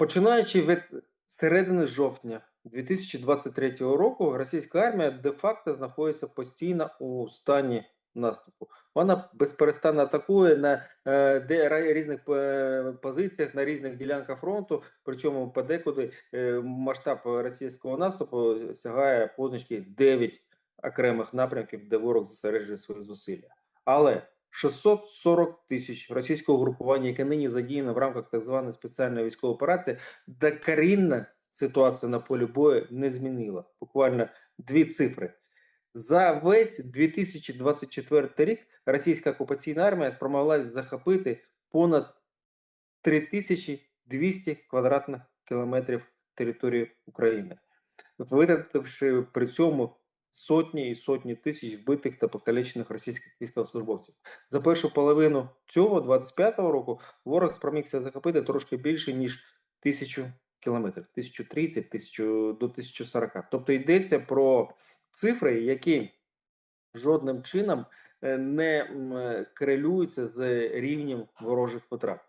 Починаючи від середини жовтня 2023 року, російська армія де-факто знаходиться постійно у стані наступу. Вона безперестанно атакує на е, де, різних е, позиціях, на різних ділянках фронту. Причому подекуди е, масштаб російського наступу сягає позначки 9 окремих напрямків, де ворог зосереджує свої зусилля. Але 640 тисяч російського групування, яке нині задіяно в рамках так званої спеціальної військової операції, докорінна ситуація на полі бою не змінила. Буквально дві цифри. За весь 2024 рік російська окупаційна армія спромоглась захопити понад 3200 квадратних кілометрів території України, витративши при цьому сотні і сотні тисяч вбитих та покалічених російських військовослужбовців. За першу половину цього 25-го року ворог спромігся захопити трошки більше ніж тисячу кілометрів, 1030, 1000 до 1040. Тобто йдеться про цифри, які жодним чином е, не е, корелюються з рівнем ворожих витрат.